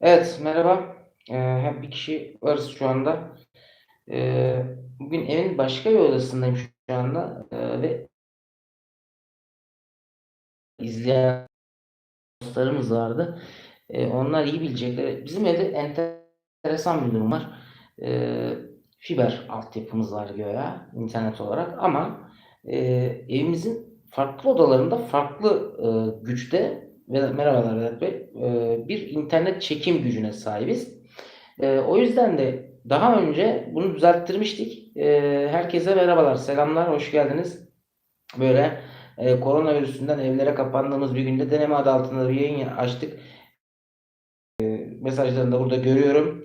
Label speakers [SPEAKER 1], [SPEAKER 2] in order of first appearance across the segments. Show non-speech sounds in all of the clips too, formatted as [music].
[SPEAKER 1] Evet, merhaba. Ee, bir kişi varız şu anda. Ee, bugün evin başka bir odasındayım şu anda Ee, ve izleyen dostlarımız vardı. Ee, onlar iyi bilecekler. Bizim evde enteresan bir durum var. Ee, fiber altyapımız var göya internet olarak ama e, evimizin farklı odalarında farklı e, güçte merhabalar Vedat Bey e, bir internet çekim gücüne sahibiz. E, o yüzden de daha önce bunu düzelttirmiştik. E, herkese merhabalar, selamlar, hoş geldiniz. Böyle e, koronavirüsünden evlere kapandığımız bir günde deneme adı altında bir yayın açtık. E, mesajlarını da burada görüyorum.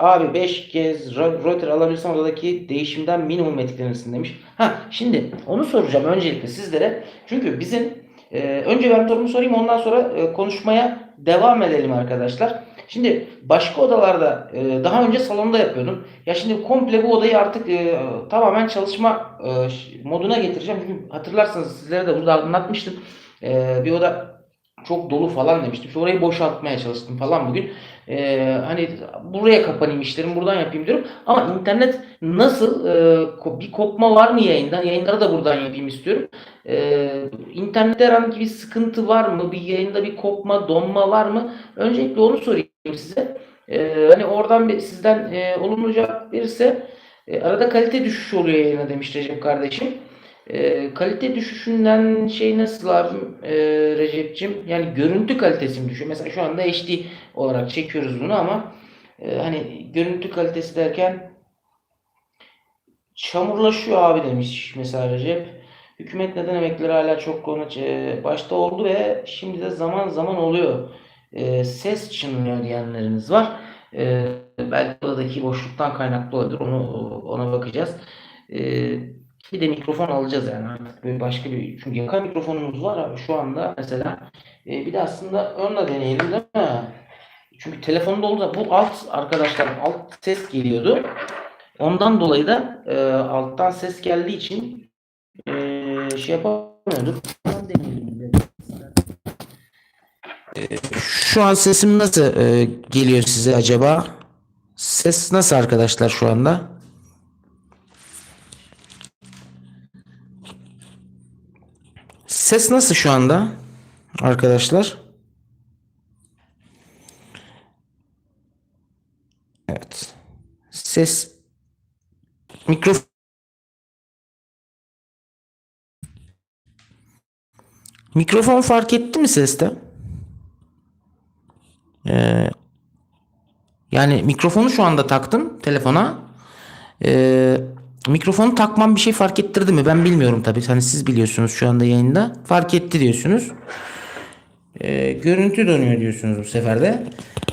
[SPEAKER 1] Abi 5 kez ro- router alabilirsen odadaki değişimden minimum etkilenirsin demiş. Ha şimdi onu soracağım öncelikle sizlere. Çünkü bizim e, önce ben sorumu sorayım ondan sonra e, konuşmaya devam edelim arkadaşlar. Şimdi başka odalarda e, daha önce salonda yapıyordum. Ya şimdi komple bu odayı artık e, tamamen çalışma e, moduna getireceğim. Çünkü hatırlarsanız sizlere de burada anlatmıştım. E, bir oda çok dolu falan demiştim. Şu orayı boşaltmaya çalıştım falan bugün. E, hani buraya kapanayım işlerimi buradan yapayım diyorum. Ama internet nasıl e, bir kopma var mı yayından? Yayınları da buradan yapayım istiyorum. E, internette herhangi bir sıkıntı var mı? Bir yayında bir kopma, donma var mı? Öncelikle onu sorayım size. Ee, hani oradan bir sizden e, olumlu cevap verirse e, arada kalite düşüşü oluyor yayına demiş Recep kardeşim. E, kalite düşüşünden şey nasıl abi e, Recep'cim? Yani görüntü kalitesi mi düşüyor? Mesela şu anda HD olarak çekiyoruz bunu ama e, hani görüntü kalitesi derken çamurlaşıyor abi demiş mesela Recep. Hükümet neden emeklileri hala çok konu e, başta oldu ve şimdi de zaman zaman oluyor. E, ses çınlıyor diyenleriniz var. E, belki odadaki boşluktan kaynaklı olabilir. Onu ona bakacağız. E, bir de mikrofon alacağız yani artık başka bir çünkü yaka mikrofonumuz var şu anda mesela. E, bir de aslında önle deneyelim değil mi? Çünkü telefonda oldu da bu alt arkadaşlar alt ses geliyordu. Ondan dolayı da e, alttan ses geldiği için e, şey yapamıyorduk. Şu an sesim nasıl e, geliyor size acaba? Ses nasıl arkadaşlar şu anda? Ses nasıl şu anda arkadaşlar? Evet. Ses mikrofon Mikrofon fark etti mi seste? Ee, yani mikrofonu şu anda taktım telefona. Ee, mikrofonu takmam bir şey fark ettirdi mi? Ben bilmiyorum tabii. Hani siz biliyorsunuz şu anda yayında. Fark etti diyorsunuz. Ee, görüntü dönüyor diyorsunuz bu sefer de.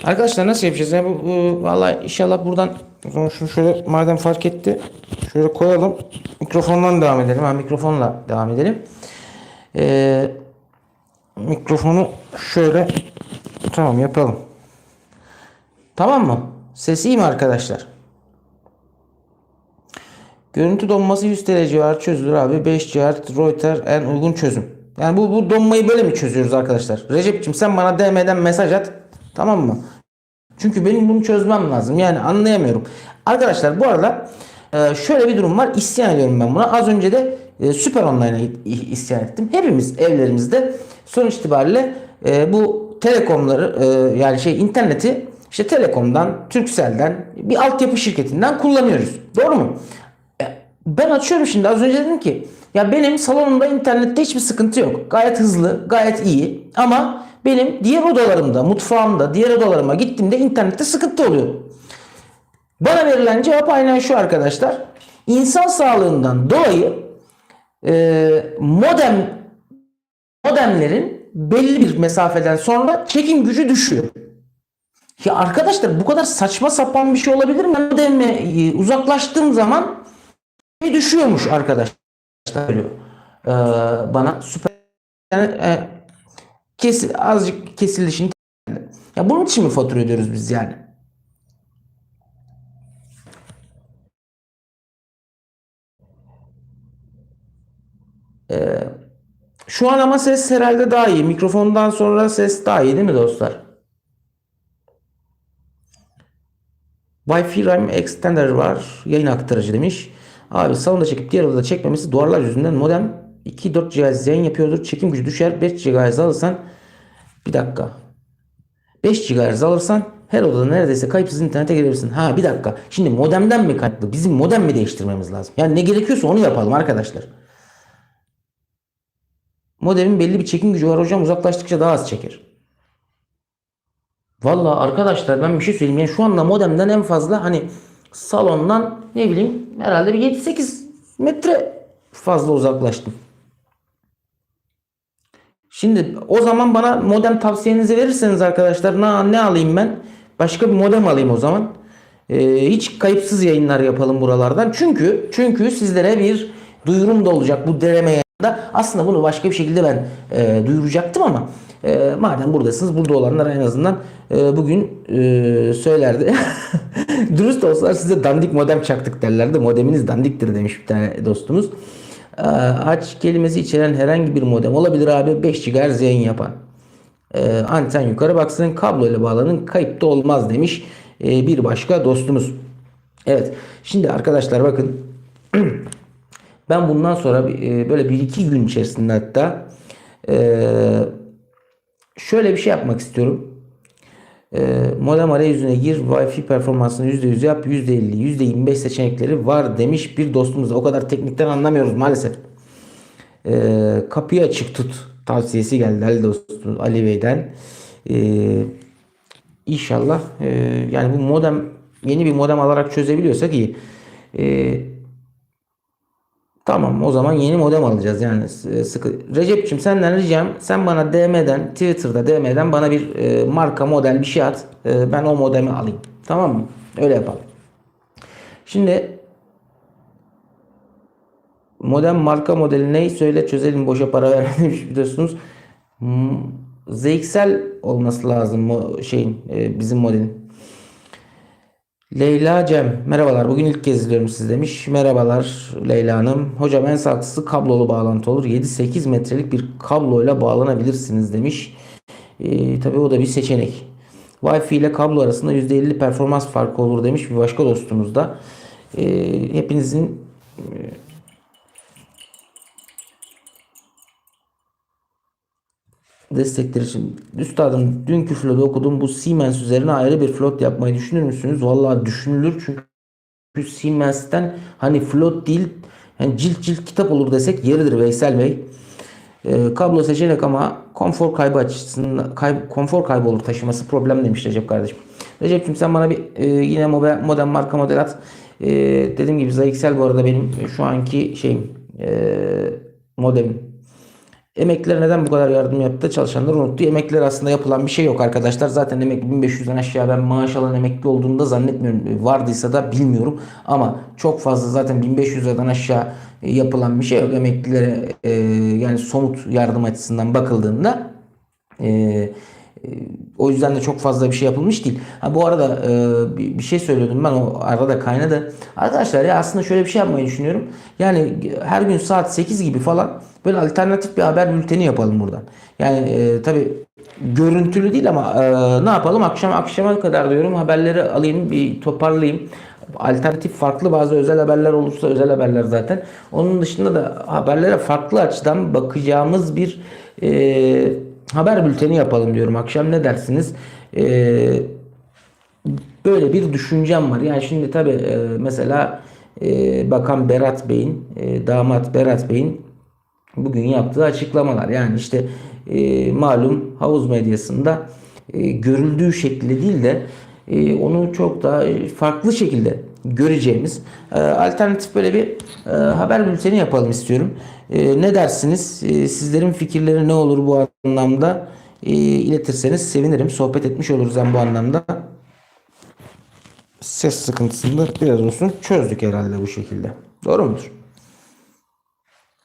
[SPEAKER 1] Arkadaşlar nasıl yapacağız? Ya bu, bu vallahi inşallah buradan o şunu şöyle madem fark etti şöyle koyalım. Mikrofondan devam edelim. Ha mikrofonla devam edelim. Ee, mikrofonu şöyle tamam yapalım. Tamam mı? Ses iyi mi arkadaşlar? Görüntü donması 100 TL civarı çözülür abi. 5 GHz router en uygun çözüm. Yani bu, bu donmayı böyle mi çözüyoruz arkadaşlar? Recep'ciğim sen bana DM'den mesaj at. Tamam mı? Çünkü benim bunu çözmem lazım. Yani anlayamıyorum. Arkadaşlar bu arada e, şöyle bir durum var. İsyan ediyorum ben buna. Az önce de e, Süper Online'a isyan ettim. Hepimiz evlerimizde sonuç itibariyle e, bu telekomları e, yani şey interneti işte Telekom'dan, Turkcell'den bir altyapı şirketinden kullanıyoruz. Doğru mu? Ben açıyorum şimdi az önce dedim ki ya benim salonumda internette hiçbir sıkıntı yok. Gayet hızlı, gayet iyi ama benim diğer odalarımda, mutfağımda, diğer odalarıma gittiğimde internette sıkıntı oluyor. Bana verilen cevap aynen şu arkadaşlar. İnsan sağlığından dolayı e, modem modemlerin belli bir mesafeden sonra çekim gücü düşüyor. Ya arkadaşlar bu kadar saçma sapan bir şey olabilir mi? Modeme uzaklaştığım zaman bir düşüyormuş arkadaşlar söylüyor. Ee, bana süper yani, e, kesil, azıcık kesildi şimdi. Ya bunun için mi fatura ödüyoruz biz yani? Ee, şu an ama ses herhalde daha iyi. Mikrofondan sonra ses daha iyi değil mi dostlar?
[SPEAKER 2] Wi-Fi RAM extender var. Yayın aktarıcı demiş. Abi salonda çekip diğer odada çekmemesi duvarlar yüzünden modem 2-4 GHz yayın yapıyordur. Çekim gücü düşer. 5 GHz alırsan bir dakika. 5 GHz alırsan her odada neredeyse kayıpsız internete girebilirsin. Ha bir dakika. Şimdi modemden mi kaynaklı? Bizim modem mi değiştirmemiz lazım? Yani ne gerekiyorsa onu yapalım arkadaşlar. Modemin belli bir çekim gücü var hocam. Uzaklaştıkça daha az çeker. Valla arkadaşlar ben bir şey söyleyeyim. Yani şu anda modemden en fazla hani salondan ne bileyim herhalde bir 7-8 metre fazla uzaklaştım. Şimdi o zaman bana modem tavsiyenizi verirseniz arkadaşlar ne, ne alayım ben? Başka bir modem alayım o zaman. Ee, hiç kayıpsız yayınlar yapalım buralardan. Çünkü çünkü sizlere bir duyurum da olacak bu deneme yayında. Aslında bunu başka bir şekilde ben e, duyuracaktım ama e, madem buradasınız burada olanlar en azından e, bugün e, söylerdi. [laughs] Dürüst olsalar size dandik modem çaktık derlerdi. Modeminiz dandiktir demiş bir tane dostumuz. Ee, aç kelimesi içeren herhangi bir modem olabilir abi 5 GHz yayın yapan. Ee, anten yukarı baksın kablo ile bağlanın kayıp da olmaz demiş ee, bir başka dostumuz. Evet şimdi arkadaşlar bakın ben bundan sonra e, böyle bir iki gün içerisinde hatta e, şöyle bir şey yapmak istiyorum. E, modem arayüzüne gir Wi-Fi performansını %100 yap %50 %25 seçenekleri var demiş bir dostumuz. O kadar teknikten anlamıyoruz maalesef. Kapıyı açık tut tavsiyesi geldi Ali dostumuz Ali Bey'den. İnşallah yani bu modem yeni bir modem alarak çözebiliyorsak iyi. E, tamam o zaman yeni modem alacağız yani e, sıkı. Recep'ciğim senden ricam sen bana DM'den Twitter'da DM'den bana bir e, marka model bir şey at. E, ben o modemi alayım. Tamam mı? Öyle yapalım. Şimdi modem marka modeli neyi söyle çözelim boşa para vermemiş [laughs] biliyorsunuz. Hmm, ZXL olması lazım şeyin e, bizim modelin. Leyla Cem merhabalar bugün ilk kez izliyorum siz demiş. Merhabalar Leyla Hanım. Hocam en sağlıklısı kablolu bağlantı olur. 7-8 metrelik bir kabloyla bağlanabilirsiniz demiş. E, tabii o da bir seçenek. Wi-Fi ile kablo arasında %50 performans farkı olur demiş bir başka dostumuz da. E, hepinizin destekleri için. Üstadım dünkü flotu okudum. Bu Siemens üzerine ayrı bir flot yapmayı düşünür müsünüz? Vallahi düşünülür çünkü Siemens'ten hani flot değil yani cilt cilt kitap olur desek yeridir Veysel Bey. E, kablo seçenek ama konfor kaybı açısından kay, konfor kaybı olur taşıması problem demiş Recep kardeşim. Recep'ciğim sen bana bir e, yine model, model marka model at. E, dediğim gibi ZXL bu arada benim şu anki şeyim e, modemim. Emekliler neden bu kadar yardım yaptı? Çalışanlar unuttu. Emekliler aslında yapılan bir şey yok arkadaşlar. Zaten emekli 1500'den aşağı ben maaş alan emekli olduğunu da zannetmiyorum. Vardıysa da bilmiyorum. Ama çok fazla zaten 1500 liradan aşağı yapılan bir şey yok. Emeklilere e, yani somut yardım açısından bakıldığında e, o yüzden de çok fazla bir şey yapılmış değil. Ha, bu arada e, bir, şey söylüyordum ben o arada kaynadı. Arkadaşlar ya aslında şöyle bir şey yapmayı düşünüyorum. Yani her gün saat 8 gibi falan böyle alternatif bir haber bülteni yapalım buradan. Yani e, tabi görüntülü değil ama e, ne yapalım akşam akşama kadar diyorum haberleri alayım bir toparlayayım. Alternatif farklı bazı özel haberler olursa özel haberler zaten. Onun dışında da haberlere farklı açıdan bakacağımız bir e, haber bülteni yapalım diyorum. Akşam ne dersiniz? Ee, böyle bir düşüncem var. Yani şimdi tabi e, mesela e, Bakan Berat Bey'in, e, damat Berat Bey'in bugün yaptığı açıklamalar. Yani işte e, malum havuz medyasında e, görüldüğü şekilde değil de e, onu çok daha farklı şekilde göreceğimiz e, alternatif böyle bir e, haber bülteni yapalım istiyorum. E, ne dersiniz? E, sizlerin fikirleri ne olur bu anlamda? E, iletirseniz sevinirim. Sohbet etmiş oluruz hem bu anlamda. Ses sıkıntısını da biraz olsun çözdük herhalde bu şekilde. Doğru mudur?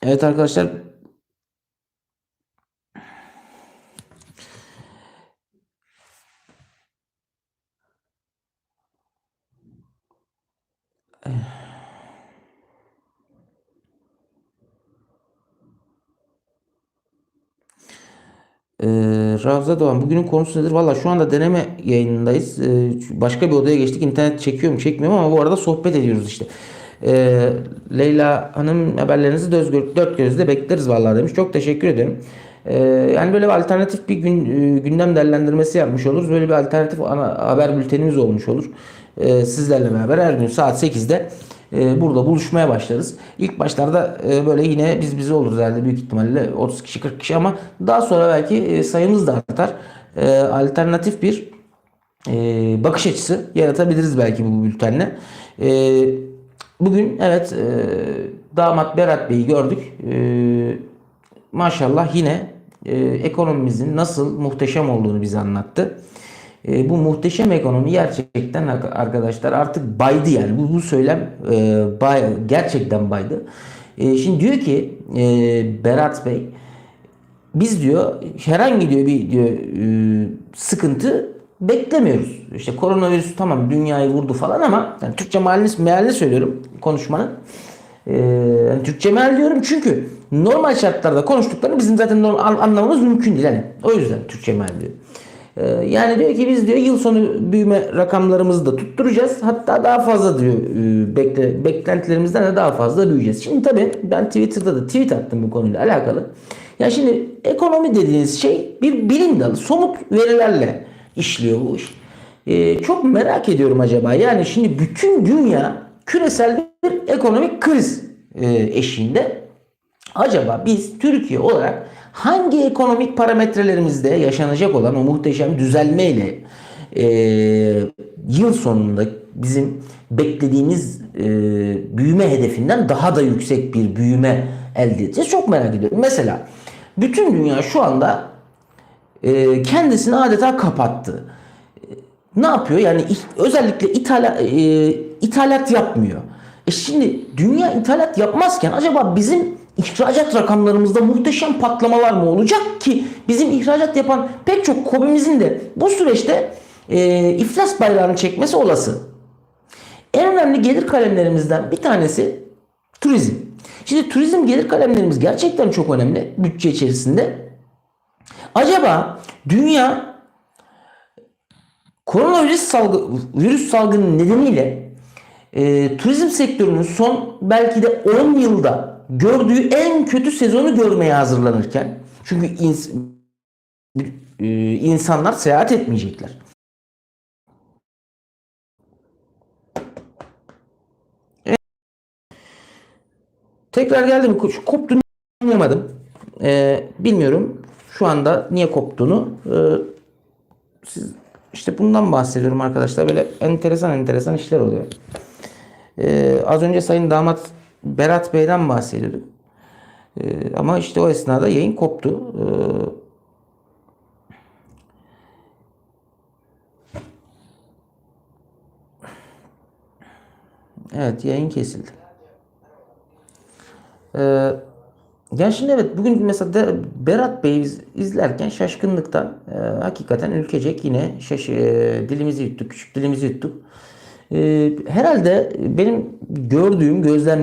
[SPEAKER 2] Evet arkadaşlar Ee, Ravza Doğan bugünün konusu nedir? Valla şu anda deneme yayınındayız. Ee, başka bir odaya geçtik. İnternet çekiyor mu ama bu arada sohbet ediyoruz işte. Ee, Leyla Hanım haberlerinizi dört, gö- dört gözle bekleriz vallahi demiş. Çok teşekkür ederim. Ee, yani böyle bir alternatif bir gün, gündem değerlendirmesi yapmış oluruz. Böyle bir alternatif ana haber bültenimiz olmuş olur. Ee, sizlerle beraber her gün saat 8'de e, burada buluşmaya başlarız. İlk başlarda e, böyle yine biz bize oluruz herhalde büyük ihtimalle 30 kişi 40 kişi ama daha sonra belki e, sayımız da artar. Alternatif bir bakış açısı yaratabiliriz belki bu bültenle. Bugün evet damat Berat Bey'i gördük. Maşallah yine e, ekonomimizin nasıl muhteşem olduğunu bize anlattı. E, bu muhteşem ekonomi gerçekten arkadaşlar artık baydı yani. Bu, bu söylem e, bay, gerçekten baydı. E, şimdi diyor ki e, Berat Bey biz diyor herhangi diyor bir diyor e, sıkıntı beklemiyoruz. İşte koronavirüs tamam dünyayı vurdu falan ama yani Türkçe mealini, mealini söylüyorum konuşmanın. Ee, Türkçe meal diyorum çünkü normal şartlarda konuştuklarını bizim zaten normal, an- anlamamız mümkün değil. Yani o yüzden Türkçe meal diyor. Ee, yani diyor ki biz diyor yıl sonu büyüme rakamlarımızı da tutturacağız. Hatta daha fazla diyor e, bekle, beklentilerimizden de daha fazla büyüyeceğiz. Şimdi tabii ben Twitter'da da tweet attım bu konuyla alakalı. Ya şimdi ekonomi dediğiniz şey bir bilim dalı. Somut verilerle işliyor bu iş. Ee, çok merak ediyorum acaba. Yani şimdi bütün dünya küresel bir ekonomik kriz e, eşiğinde. Acaba biz Türkiye olarak hangi ekonomik parametrelerimizde yaşanacak olan o muhteşem düzelmeyle e, yıl sonunda bizim beklediğimiz e, büyüme hedefinden daha da yüksek bir büyüme elde edeceğiz? Çok merak ediyorum. Mesela bütün dünya şu anda e, kendisini adeta kapattı. E, Ne yapıyor? Yani özellikle ithala, e, ithalat yapmıyor. E şimdi dünya ithalat yapmazken acaba bizim ihracat rakamlarımızda muhteşem patlamalar mı olacak ki bizim ihracat yapan pek çok kobimizin de bu süreçte e, iflas bayrağını çekmesi olası. En önemli gelir kalemlerimizden bir tanesi turizm. Şimdi turizm gelir kalemlerimiz gerçekten çok önemli bütçe içerisinde. Acaba dünya koronavirüs salgı, virüs salgını nedeniyle e, turizm sektörünün son belki de 10 yılda gördüğü en kötü sezonu görmeye hazırlanırken çünkü ins- e, insanlar seyahat etmeyecekler. Tekrar geldim. Şu koptuğunu anlamadım. Ee, bilmiyorum şu anda niye koptuğunu. Ee, siz işte bundan bahsediyorum arkadaşlar. Böyle enteresan enteresan işler oluyor. Ee, az önce Sayın Damat Berat Bey'den bahsediyorduk. Ee, ama işte o esnada yayın koptu. Ee, evet yayın kesildi. Ee, yani şimdi evet bugün mesela Berat Bey'i iz- izlerken şaşkınlıktan e, hakikaten ülkecek yine şaş e, dilimizi yuttuk, küçük dilimizi yuttuk. E, herhalde benim gördüğüm, gözlemlediğim